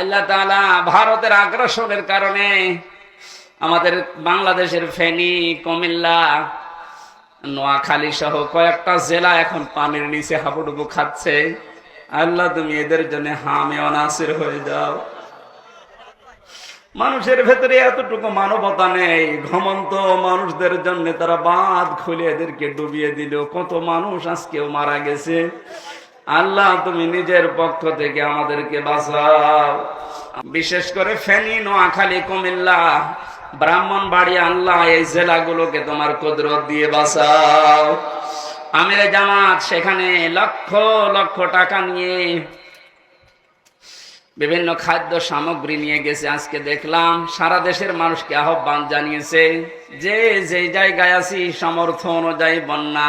আল্লাহ তালা ভারতের আগ্রাসনের কারণে আমাদের বাংলাদেশের ফেনী, কুমিল্লা, নোয়াখালী সহ কয়েকটা জেলা এখন পানির নিচে হাবুডুবু খাচ্ছে। আল্লাহ, তুমি এদের জন্য হামে অনাসির হয়ে যাও। মানুষের ভেতরে এতটুকু মানবতা নেই, ঘমন্ত মানুষদের জন্য তারা বাঁধ খুলে এদেরকে ডুবিয়ে দিল। কত মানুষ আজকেও মারা গেছে। আল্লাহ, তুমি নিজের পক্ষ থেকে আমাদেরকে বাঁচাও। বিশেষ করে ফেনী, নোয়াখালী, কুমিল্লা, ব্রাহ্মণবাড়ি, আল্লাহ, এই জেলাগুলোকে তোমার কুদরত দিয়ে বাঁচাও। আমির জামাত, সেখানে লক্ষ লক্ষ টাকা নিয়ে বিভিন্ন খাদ্য সামগ্রী নিয়ে গেছে। আজকে দেখলাম, সারা দেশের মানুষকে আহ্বান জানিয়েছে, যে যে জায়গায় আছি সমর্থ অনুযায়ী বন্যা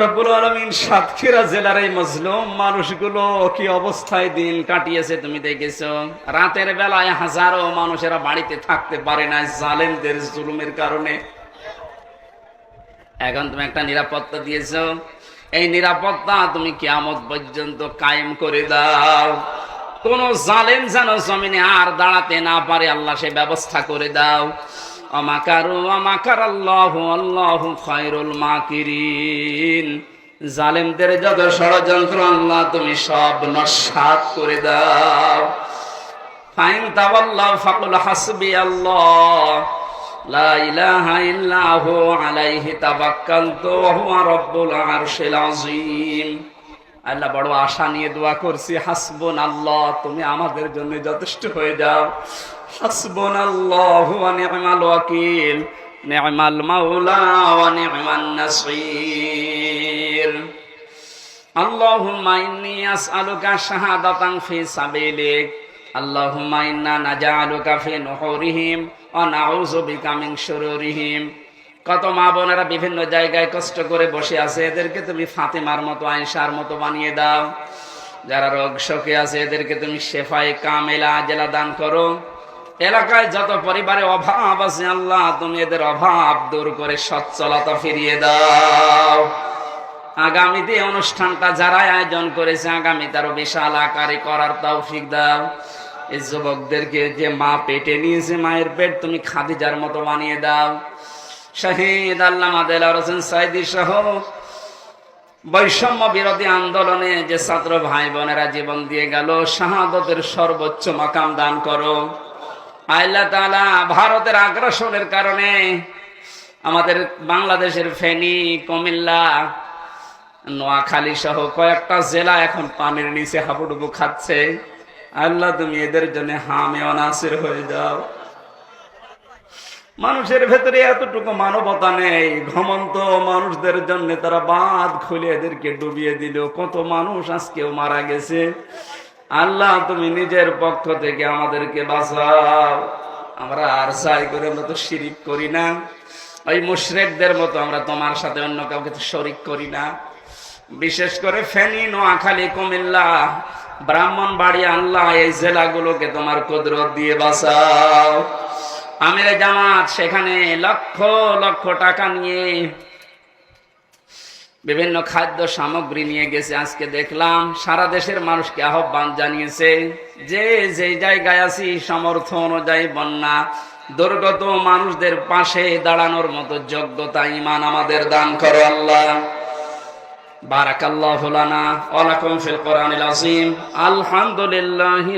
রব্বুল আলমিন সাতক্ষীরা জেলার এই মজলুম মানুষগুলো কি অবস্থায় দিন কাটিয়েছে তুমি দেখেছ? রাতের বেলায় হাজারো মানুষেরা বাড়িতে থাকতে পারে না জালেমদের জুলুমের কারণে। এখন তুমি একটা নিরাপত্তা দিয়েছ। এই নিরাপত্তা তুমি কিয়ামত পর্যন্ত কায়েম করে দাও। কোন জালেম যেন জমিনে আর দাঁড়াতে না পারে, আল্লাহ সে ব্যবস্থা করে দাও। অমাকারু অমাকার আল্লাহ আল্লাহ খয়রুল মাকিরিন। জালেমদের যত ষড়যন্ত্র, আল্লাহ তুমি সব নস্বাত করে দাও। ফাইন তাওয়াল্লাহ ফাকুল হাসবি আল্লাহ। লা ইলাহা ইল্লা আলাইহি তাওয়াক্কালতু, ওয়া হুয়া রাব্বুল আরশিল আযীম। আল্লাহ বড় আশা নিয়ে দোয়া করছি হাসবুন আল্লাহ তুমি আমাদের জন্য যথেষ্ট হয়ে যাও। হাসবুন আল্লাহ নি'মাল ওয়াকিল, নি'মাল মাওলা নি'মান নাসীর। শাহাদাতান ফি সাবিলিক, আল্লাহুম্মা ইন্না নাজআলুকা ফি নুহুরিহিম ওয়া নাউযু বিকা মিন শুরুরিহিম কত মা বোনেরা বিভিন্ন জায়গায় কষ্ট করে বসে আছে, এদেরকে তুমি ফাতেমার মতো, আয়েশার মতো বানিয়ে দাও। যারা রোগ শোকে আছে, এদেরকে তুমি শেফাই কামেলা আজেলা দান করো। এলাকায় যত পরিবারে অভাব আছে, আল্লাহ তুমি এদের অভাব দূর করে সচ্ছলতা ফিরিয়ে দাও। আগামীতে অনুষ্ঠানটা যারা আয়োজন করেছে, আগামী তারও বিশাল আকারে করার তাও তৌফিক দাও। এই যুবকদেরকে যে মা পেটে নিয়েছে, মায়ের পেট তুমি খাদিজার মতো বানিয়ে দাও। শাহিদ আল্লাহ মাদেলা হোসেন সাইদি সহ বৈষম্য বিরোধী আন্দোলনে যে ছাত্র ভাই বোনেরা জীবন দিয়ে গেল, শাহাদতের সর্বোচ্চ মাকাম দান করো। আল্লাহ তাআলা ভারতের আগ্রাসনের কারণে আমাদের বাংলাদেশের ফেনী, কুমিল্লা, নোয়াখালী সহ কয়েকটা জেলা এখন পানির নিচে হাবুডুবু খাচ্ছে। আল্লাহ তুমি এদের জন্য হামে অনাসির হয়ে যাও। মানুষের ভেতরে এতটুকু মানবতা নেই। ঘমন্ত মানুষদের জন্য তারা বাঁধ খুলে এদেরকে ডুবিয়ে দিল। কত মানুষ আজকেও মারা গেছে। আল্লাহ, তুমি নিজের পক্ষ থেকে আমাদেরকে বাঁচাও। আমরা আর চাই করে আমরা তো শিরিক করি না। ওই মুশরেকদের মতো আমরা তোমার সাথে অন্য কাউকে তো শরিক করি না। বিশেষ করে ফেনী, নোয়াখালী, কুমিল্লা ব্রাহ্মণ বাড়ি আল্লাহ, এই জেলাগুলোকে তোমার কুদরত দিয়ে বাঁচাও। আমির জামাত, সেখানে লক্ষ লক্ষ টাকা নিয়ে বিভিন্ন খাদ্য সামগ্রী নিয়ে গেছে। আজকে দেখলাম সারা দেশের মানুষকে আহ্বান জানিয়েছে যে যে জায়গায় আছি সমর্থ অনুযায়ী বন্যা, দুর্গত মানুষদের পাশে দাঁড়ানোর মতো যোগ্যতা ইমান আমাদের দান করো আল্লাহ। বারাকাল্লাহু লানা, ওয়া লাকুম আলহামদুলিল্লাহি